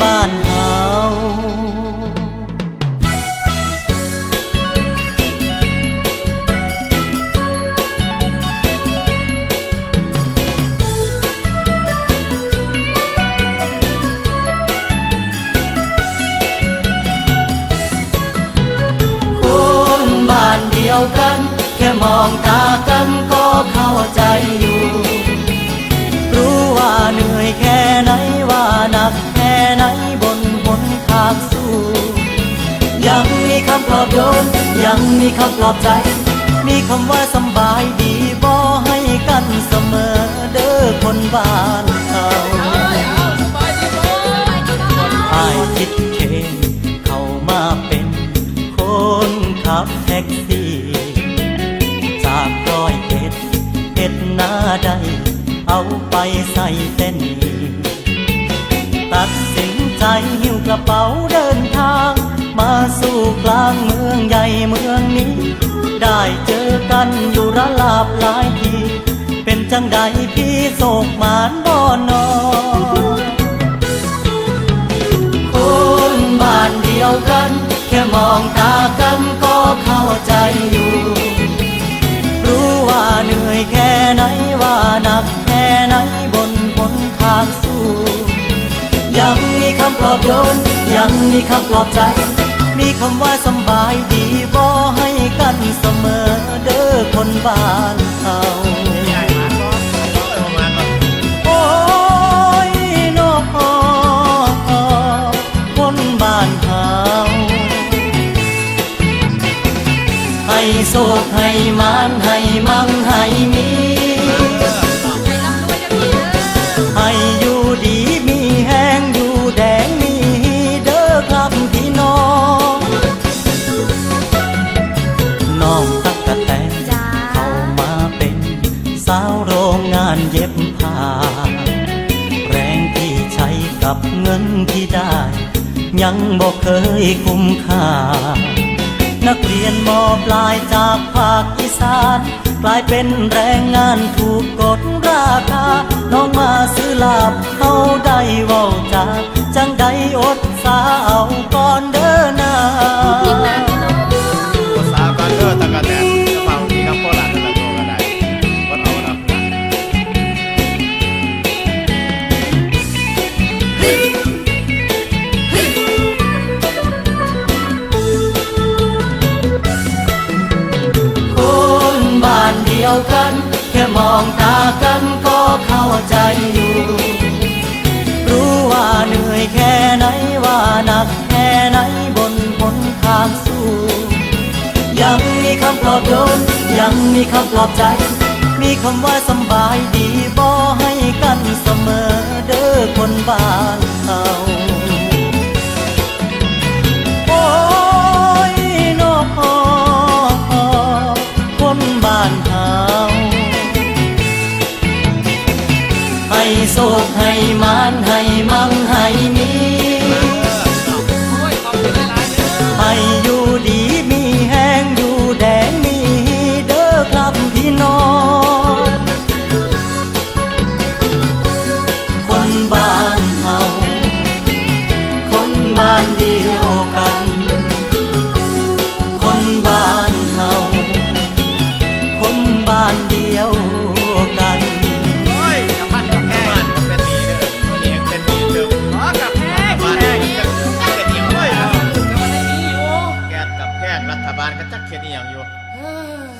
บ้านเฮาคนบ้านเดียวกัน แค่มองตากันก็เข้าใจ ไหนบนหนทางสู้ ยังมีคำปลอบโยนยังมีคำปลอบใจ มีคำว่าสบายดีบ่ให้กันเสมอเด้อคนบ้านเขาอายคิดเคนเข้ามาเป็น คนขับแท็กซี่จากร้อยเอ็ดเอ็ดหน้าได้เอาไปใส่เส้นนี้ ตัดสินใจหิ้วกระเป๋าเดินทาง มาสู่กลางเมืองใหญ่เมืองนี้ ได้เจอกันอยู่ระลาบหลายที เป็นจังใดพี่โศกหมานบ่นอคนบ้านเดียวกัน แค่มองตากันก็เข้าใจอยู่รู้ว่าเหนื่อยแค่ไหนว่าหนักแค่ไหนบนบนทางสู้ อบโยนยังมีคำปลอบใจ มีคำว่าสบายดีบ่ให้กันเสมอเด้อคนบ้านเขาโอ้ยนอคนบ้านเฮาให้โศกาวโรงงานเย็บผ้า แรงที่ใช้กับเงินที่ได้ ยังบอกเคยคุ้มค่า นักเรียนมอปลายจากภาคอีสาน กลายเป็นแรงงานถูกกดราคา ยวกัน แค่มองตากันก็เข้าใจอยู่ รู้ว่าเหนื่อยแค่ไหนว่าหนักแค่ไหนบนหนทางสู้ ยังมีคำปลอบโยนยังมีคำปลอบใจ มีคำว่าสบายดีบ่ให้กันเสมอเด้อคนบ้านเขา โศกให้มานให้มั่งให้มี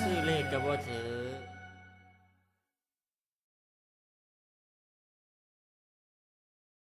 ชื่อเลขกับว่าถือ